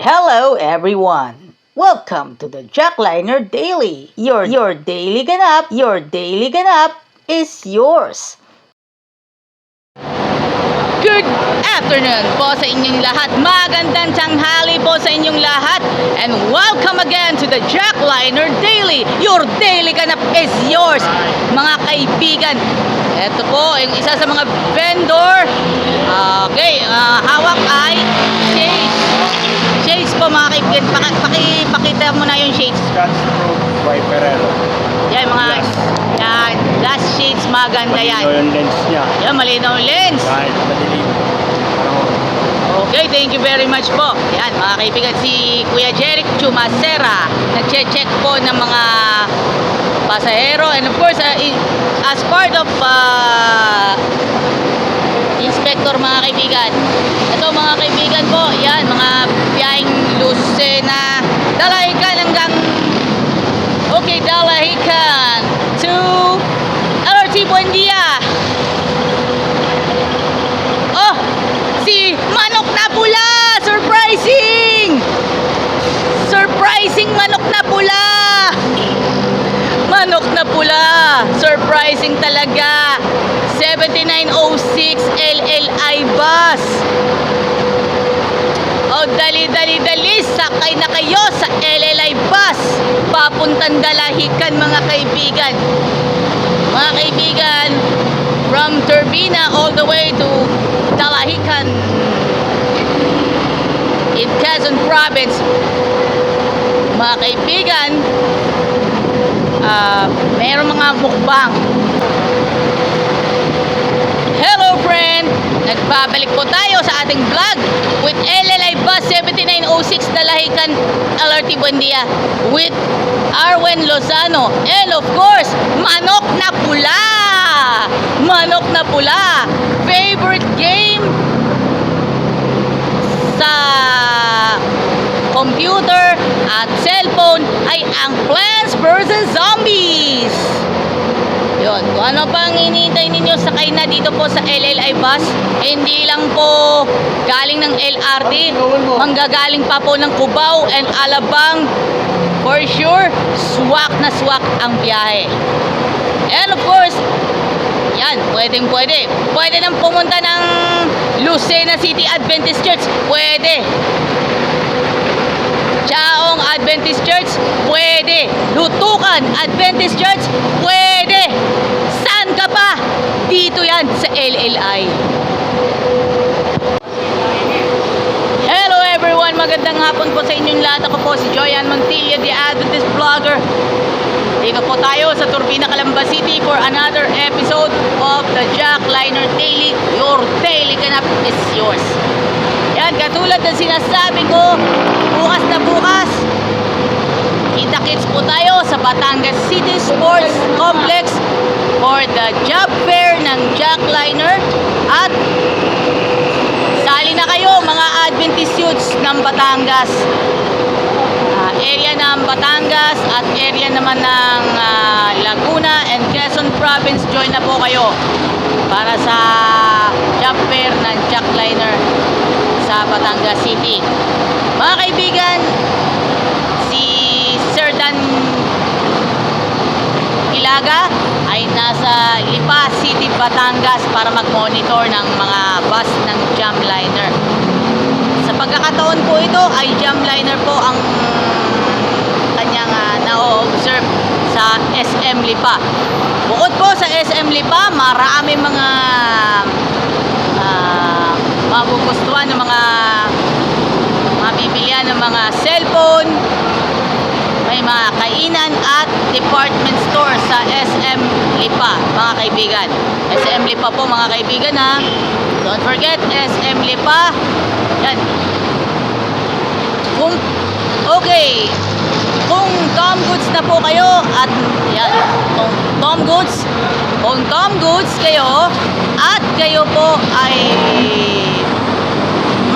Hello everyone! Welcome to the Jackliner Daily. Your your daily ganap, your daily ganap is yours. Good afternoon po sa inyong lahat. Magandang tanghali po sa inyong lahat. And welcome again to the Jackliner Daily. Your daily ganap is yours. Mga kaibigan, ito po yung isa sa mga vendor. Okay, ah, hawak ay po mga kaibigan. Paki, paki, pakita mo na yung shades. Scotch Pro by Ferrero. Yan mga, Glass. yan, glass shades. Maganda Malinaw yan. yung lens niya. Yan, malinaw yung lens. Kahit madilim. Okay, thank you very much po. Yan, mga kaibigan, si Kuya Jeric Chumacera, nagche-check po ng mga pasahero. And of course, uh, as part of uh, inspector, mga kaibigan. Ito, mga kaibigan po, yan, mga biyaheng Lucena, Dalahican hanggang, okay, Dalahican to LRT Buendia. Oh, si Manok na Pula! Surprising! Surprising Manok na Pula! Manok na Pula! Surprising talaga! 7906 LLI bus! O dali dali dali sakay na kayo sa LLI bus. Papuntang Dalahican mga kaibigan. Mga kaibigan from Turbina all the way to Dalahican in Quezon Province. Mga kaibigan ah meron mga mukbang Hello friend! Nagbabalik po tayo sa ating vlog with LLI Bus 7906 Dalahican LRT Buendia with Arwen Lozano and of course, Manok na Pula! Manok na Pula! Favorite game sa computer at cellphone ay ang Plants vs. Zombies! Yun, kung ano pang hinihintay ninyo sakay na dito po sa LLI bus, hindi lang po galing ng LRT, manggagaling pa po ng Cubao and Alabang. For sure, swak na swak ang biyahe. And of course, yan, pwedeng pwede. Pwede nang pumunta ng Lucena City Adventist Church, pwede. Chaong Adventist Church, pwede. Lutukan Adventist Church, pwede. Dito yan sa LLI. Hello everyone! Magandang hapon po sa inyong lahat. Ako po si Joyan Montilla, the Adventist Vlogger. Dito po tayo sa Turbina, Calamba City for another episode of the Jack Liner Daily. Your daily ganap is yours. Yan, katulad ng sinasabi ko, bukas na bukas, kita-kits po tayo sa Batangas City Sports Complex for the job fair ng Jack Liner at sali na kayo mga Adventist youths ng Batangas. Ah, area ng Batangas at area naman ng ah, Laguna and Quezon Province join na po kayo para sa job fair ng Jack Liner sa Batangas City. Mga kaibigan si Sir Dan Ilaga nasa Lipa City, Batangas para mag-monitor ng mga bus ng Jamliner. Sa pagkakataon po ito ay Jamliner po ang kanyang uh, na-observe sa SM Lipa. Bukod po sa SM Lipa, marami mga uh, magugustuhan ng mga mabibilihan ng mga cellphone, may mga kainan at department store sa SM Lipa, mga kaibigan. SM Lipa po, mga kaibigan ha. Don't forget, SM Lipa. Yan. Kung, okay, kung Tom Goods na po kayo at yan, kung Tom Goods, kung Tom Goods kayo at kayo po ay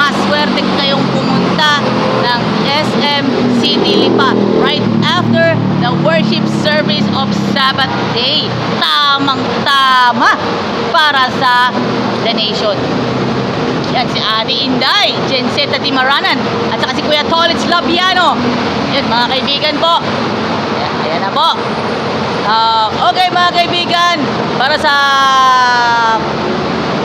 maswerte kayong pumunta ng SM City Lipa right after the worship service of Sabbath Day. Tamang-tama para sa the nation. Yan si Ate Inday, Jenseta Timaranan, at saka si Kuya Tolitz Labiano. Yan mga kaibigan po. Ayan, ayan na po. Ah, okay mga kaibigan, para sa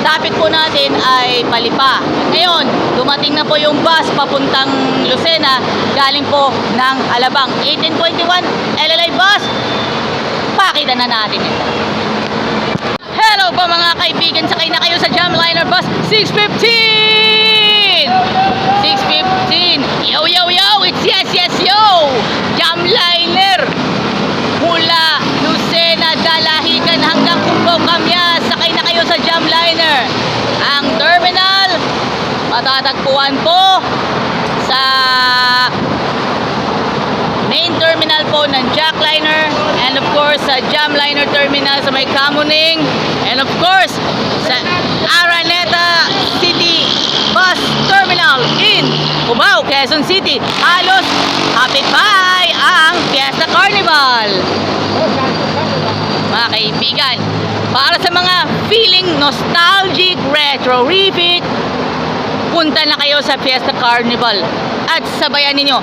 topic po natin ay palipa. Ngayon, dumating na po yung bus papuntang Lucena, galing po ng Alabang. 1821 LLA bus. Pakita na natin ito. Hello po mga kaibigan, sakay na kayo sa Jamliner Bus 615! 615! Yo, yo, yo! It's yes, yes, yo! Jamliner! Mula Lucena, Dalahican hanggang Cubao, Camyas, sakay na kayo sa Jamliner. Ang terminal, matatagpuan po sa main terminal po ng Jackliner and of course sa Jamliner terminal sa may Kamuning and of course sa Araneta City Bus Terminal in Cubao, Quezon City. Halos kapitbahay ang Fiesta Carnival. Mga kaibigan, para sa mga feeling nostalgic, retro-rific, punta na kayo sa Fiesta Carnival at sabayan ninyo.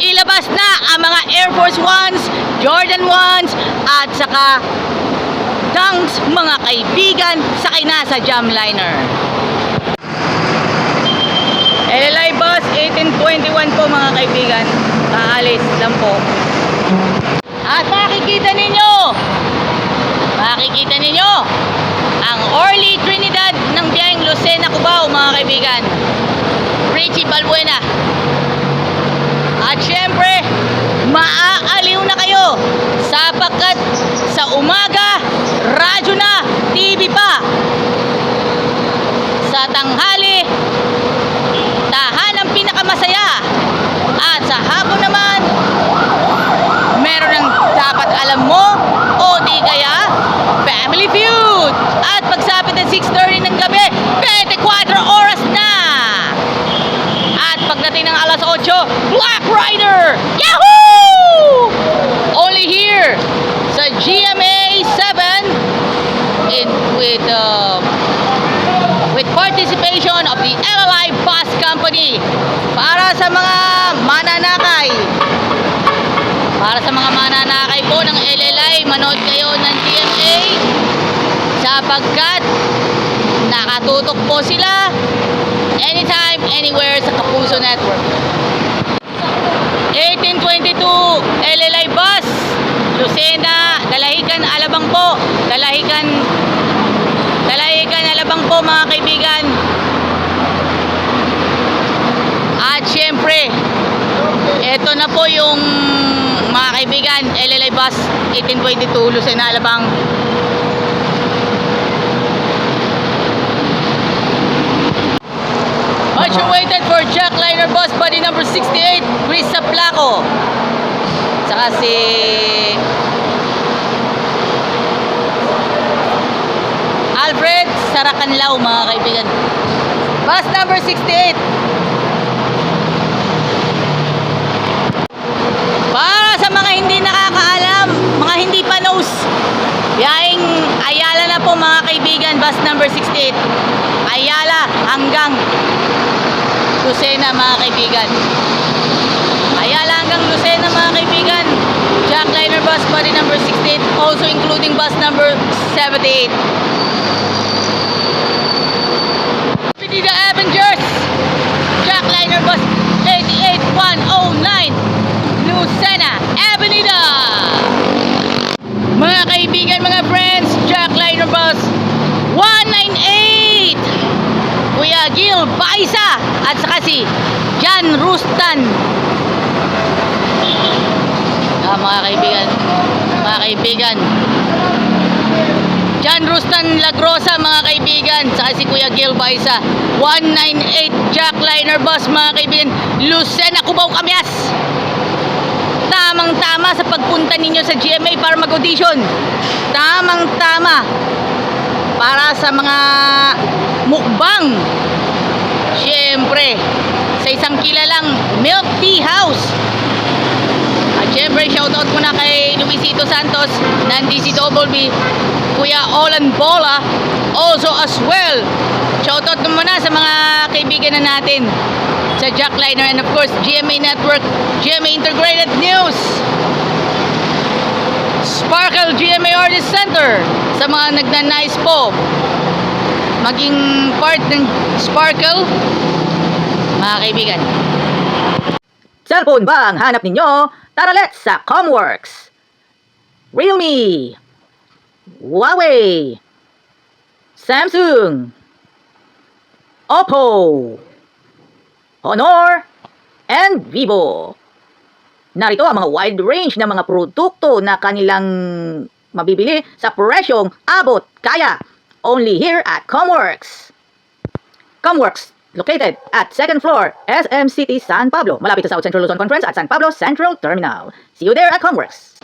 Ilabas na ang mga Air Force Ones, Jordan Ones, at saka Dunks, mga kaibigan, sakay na sa Jamliner. LLI Bus 1821 po mga kaibigan. Aalis lang po. At makikita ninyo, makikita ninyo, ang Orly Trinidad ng biyaheng Lucena, Cubao mga kaibigan. Richie Balbuena. At syempre, maaaliw na kayo sapagkat sa umaga, radyo na, TV pa. Sa tanghali, tahanang pinakamasaya. At sa hapon naman, meron ng dapat alam mo o di kaya Family Feud. At pagsapit ng 6.30 ng gabi, 24 oras na. At pagdating ng alas 8, Black Rider! Yahoo! Only here sa GMA 7 in with uh, with participation of the LLI Bus Company para sa mga mananakay. Para sa mga mananakay po ng LLI, manood kayo ng GMA sapagkat nakatutok po sila anytime, anywhere sa Kapuso Network. 1822 LLI Bus, Lucena, Dalahican, Alabang po. Dalahican, Alabang po mga kaibigan. At syempre, ito na po yung mga kaibigan, LLI Bus 1822 Lucena, Alabang. Much awaited for Jackliner Bus Body number 68, Chris Saplaco. Saka si Alfred Saracanlao mga kaibigan. Bus number 68. Para sa mga hindi nakakaalam, mga hindi pa knows, yaing Ayala na po mga kaibigan, bus number 68. Ayala hanggang Lucena mga kaibigan. Ayala hanggang Lucena mga kaibigan. Jackliner bus body number 68, also including bus number 78. Pinida Avengers! Jackliner bus 88109 Lucena Avenida! Mga kaibigan, mga friends, Jackliner bus 198! Kuya Gil Baisa at saka si Jan Rustan. Ah, mga kaibigan, mga kaibigan. Jan Rustan Lagrosa, mga kaibigan, saka si Kuya Gil Baisa. 198 Jackliner bus, mga kaibigan. Lucena, Cubao, Camyas. Tamang-tama sa pagpunta ninyo sa GMA para mag-audition. Tamang-tama para sa mga mukbang. Siyempre, sa isang kilalang milk tea house. At siyempre, shoutout muna kay Luisito Santos ng DCWB, Kuya Olan Bola, also as well Shoutout naman muna sa mga kaibigan na natin sa Jackliner and of course GMA Network, GMA Integrated News, Sparkle GMA Artist Center sa mga nagnanais po maging part ng Sparkle mga kaibigan. Cellphone ba ang hanap ninyo? Tara let's sa Comworks! Realme Huawei Samsung Oppo Honor and Vivo Narito ang mga wide range ng mga produkto na kanilang mabibili sa presyong abot kaya only here at Comworks. Comworks located at second floor SM City San Pablo malapit sa South Central Luzon Conference at San Pablo Central Terminal. See you there at Comworks.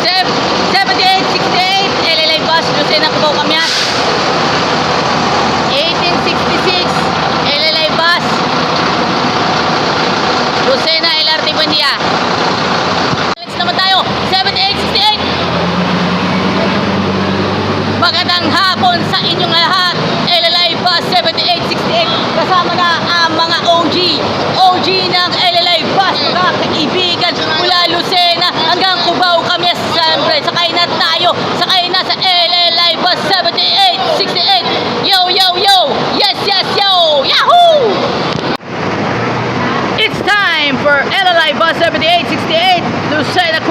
Sev- 7868 LLA Bus Lucena Cubao Camias 1866 LLA Bus Lucena LRT Buendia Next naman tayo. 7868 Magandang hapon sa inyong lahat. LLA Bus 7868 Kasama na ang mga OG OG ng LLA Bus Mga kaibigan mula Lucena hanggang Cubao Camias Siyempre sakay na tayo Sakay na sa LLA Bus 7868 Yo yo yo Yes yes yo Yahoo! It's time for LLI Bus 7868 Lucena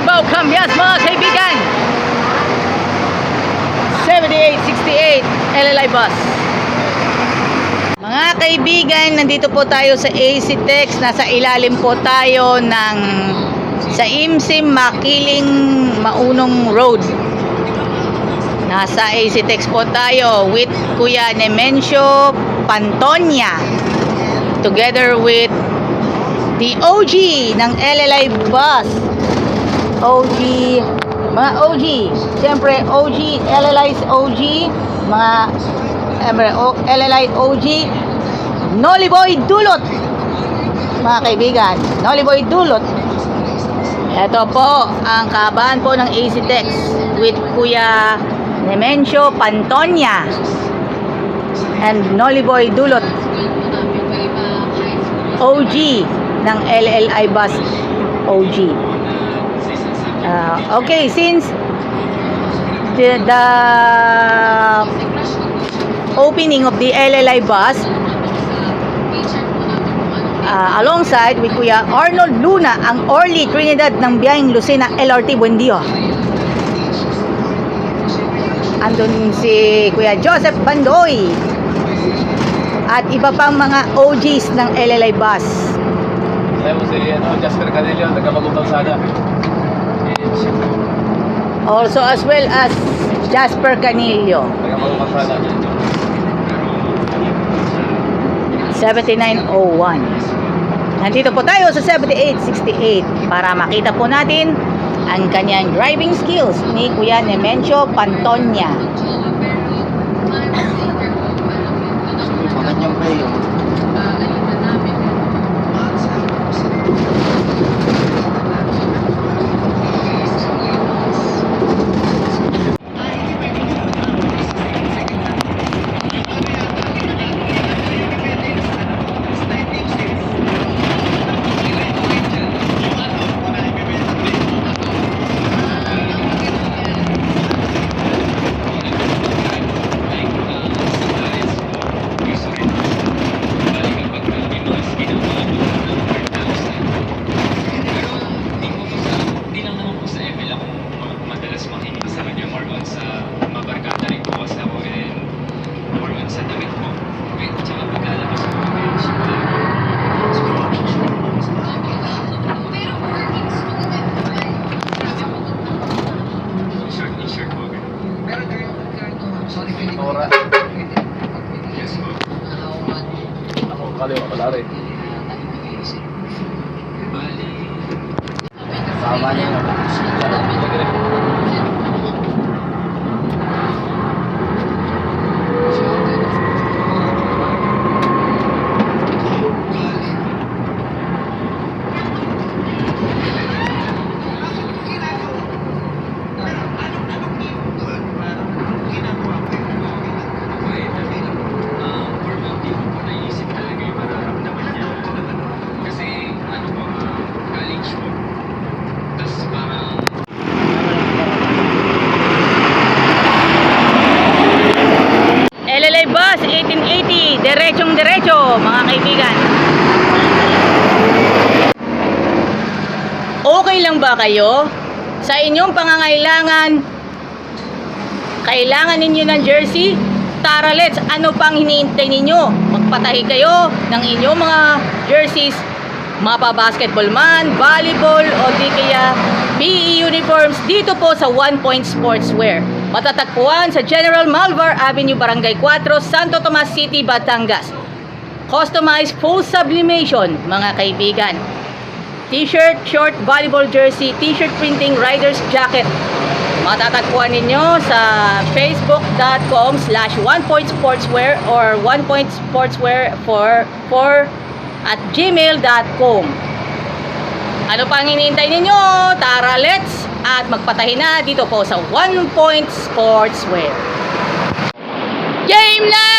Camias mga kaibigan 7868 LLI Bus Mga kaibigan, nandito po tayo sa AC Tex. Nasa ilalim po tayo ng sa Imsim Makiling Maunong Road. Nasa AC Tex po tayo with Kuya Nemencio Pantonia together with the OG ng LLI Bus. OG, mga OG. Siyempre, OG, LLI's OG, mga siyempre, LLI OG, Nolly Boy Dulot. Mga kaibigan, Nolly Boy Dulot. Ito po ang kaban po ng AC Tex with Kuya Nemencio Pantonia and Nolly Boy Dulot. OG ng LLI Bus OG. Ah, okay, since the, the opening of the LLI bus ah, alongside with Kuya Arnold Luna ang Orly Trinidad ng biyaheng Lucena LRT Buendio. Andun si Kuya Joseph Bandoy at iba pang mga OGs ng LLI bus. Alam si ano, Jasper Canelio, taga-bagong kalsada. Also as well as Jasper Canillo. Taga-bagong kalsada. 7901. Nandito po tayo sa 7868 para makita po natin ang kanyang driving skills ni Kuya Nemencio Pantonia. Okay lang ba kayo? Sa inyong pangangailangan, kailangan ninyo ng jersey? Tara let's, ano pang hinihintay ninyo? Magpatahi kayo ng inyong mga jerseys, mapa basketball man, volleyball, o di kaya PE uniforms dito po sa One Point Sportswear. Matatagpuan sa General Malvar Avenue, Barangay 4, Santo Tomas City, Batangas. Customized full sublimation, mga kaibigan. T-shirt, short, volleyball jersey, t-shirt printing, rider's jacket. Matatagpuan ninyo sa facebook.com slash onepointsportswear or onepointsportswear for, for at gmail.com Ano pang hinihintay ninyo? Tara, let's! At magpatahi na dito po sa One Point Sportswear. Game na!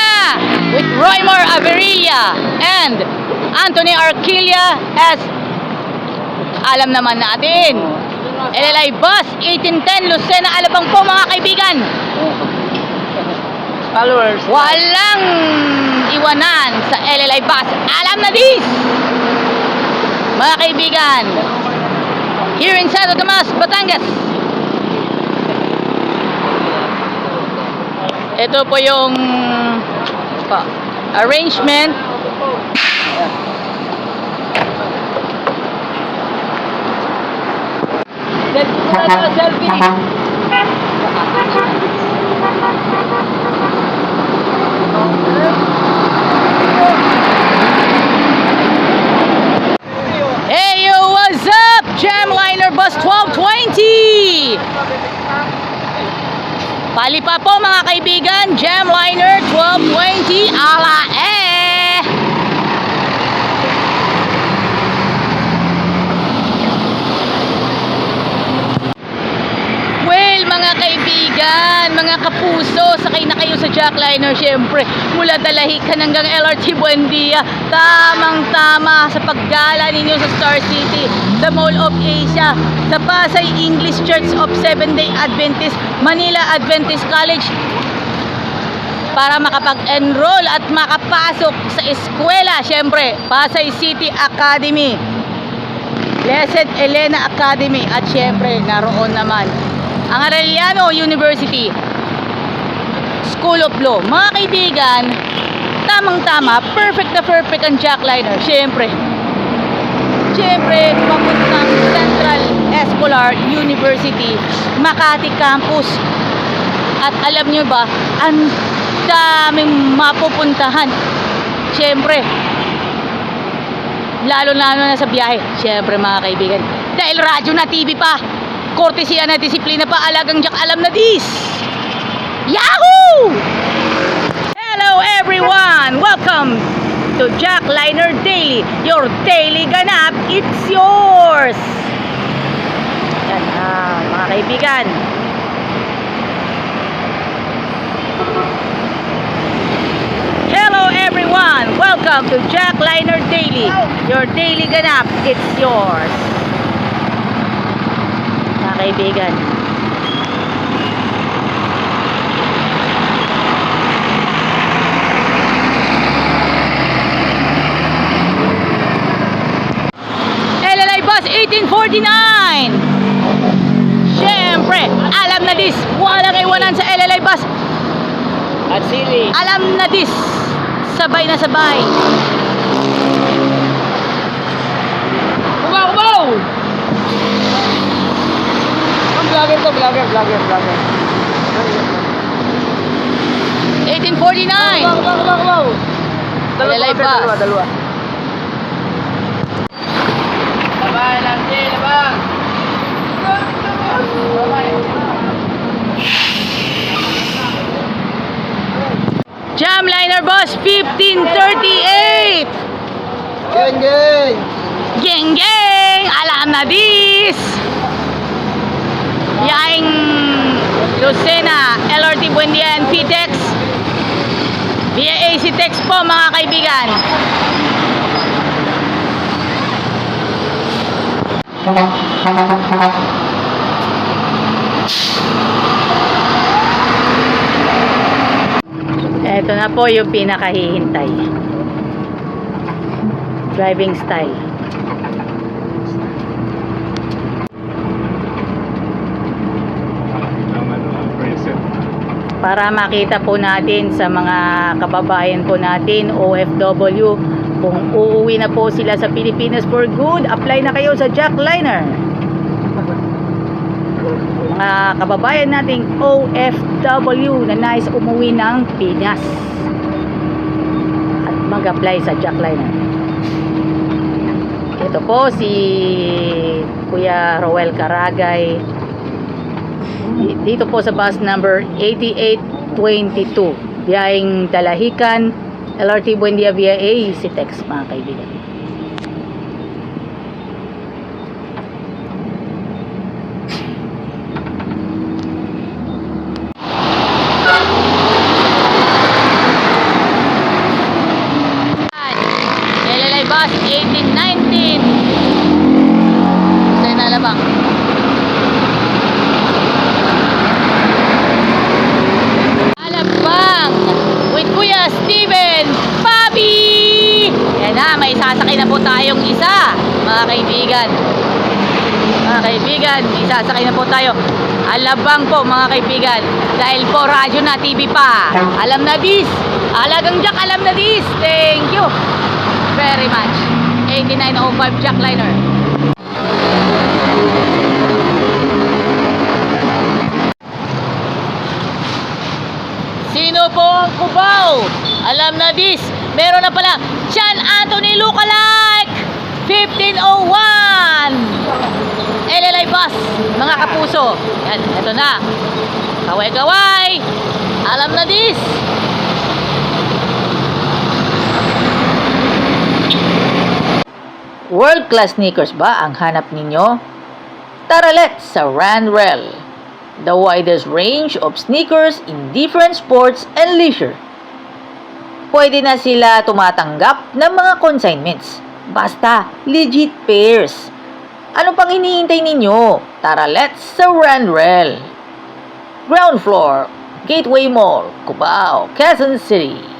With Roymar Averilla and Anthony Arquilla as alam naman natin. LLI Bus 1810 Lucena Alabang po mga kaibigan. Followers. Walang iwanan sa LLI Bus. Alam na dis! Mga kaibigan, here in Santo Tomas, Batangas. Ito po yung pa, arrangement. Selfie tayo, selfie. Hey yo, what's up? Jamliner Bus 1220! Pali pa po mga kaibigan, Jamliner 1220 ala eh! Well, mga kaibigan, mga kapuso, sakay na kayo sa Jackliner syempre. Mula Dalahican hanggang LRT Buendia, tamang-tama sa paggala ninyo sa Star City, sa Mall of Asia, sa Pasay English Church of Seventh-day Adventist, Manila Adventist College, para makapag-enroll at makapasok sa eskwela, syempre, Pasay City Academy. Blessed Elena Academy at syempre naroon naman ang Arellano University School of Law. Mga kaibigan, tamang-tama, perfect na perfect ang jackliner. Syempre, syempre, papuntang Central Escolar University, Makati Campus. At alam nyo ba, ang daming mapupuntahan. Syempre, lalo-lalo na sa biyahe. Syempre mga kaibigan. Dahil radyo na TV pa. Kortesiya na disiplina pa. Alagang Jack alam na dis. Yahoo! Hello everyone! Welcome to Jack Liner Daily. Your daily ganap, it's yours! Yan ah, mga kaibigan. Hello everyone! Welcome to Jack Liner Daily. Your daily ganap, it's yours. Kaibigan. LLI Bus 1849! Siyempre, alam na dis, walang iwanan sa LLI Bus At sili. alam na dis sabay na sabay vlogger to, vlogger, vlogger, vlogger. 1849 Kumaw, kumaw, kumaw, kumaw. Dalawa, Lalay dalawa, bus. dalawa, dalawa. Labay lang, Jay, labay. Jamliner Bus 1538 Geng, geng. Geng geng alam na dis Yaing Lucena LRT Buendia and PTEX via AC Tex po mga kaibigan Ito na po yung pinakahihintay. Driving style. Para makita po natin sa mga kababayan po natin OFW kung uuwi na po sila sa Pilipinas for good apply na kayo sa Jackliner. Mga kababayan nating OFW na nais umuwi ng Pinas. At mag-apply sa Jackliner. Ito po si Kuya Roel Caragay dito po sa bus number 8822 biyaheng Dalahican LRT Buendia via A si Tex mga kaibigan LLI bus 1819 sa nalabang Alabang with Kuya Steven Bobby! Yan na, may sasakay na po tayong isa, mga kaibigan. Mga kaibigan, may sasakay na po tayo. Alabang po, mga kaibigan. Dahil po, radyo na, TV pa. Alam na this. Alagang Jack, alam na this. Thank you very much. 8905 Jackliner. Sino po ang Cubao? Alam na this. Meron na pala. Sean Anthony Lookalike! 1501! LLI bus. Mga kapuso. Yan, ito na. Kaway-kaway. Alam na this. World-class sneakers ba ang hanap ninyo? Tara let's sa Ranrel, the widest range of sneakers in different sports and leisure. Pwede na sila tumatanggap ng mga consignments. Basta, legit pairs. Ano pang hinihintay ninyo? Tara let's Ranrel. Ground floor, Gateway Mall, Cubao, Quezon City.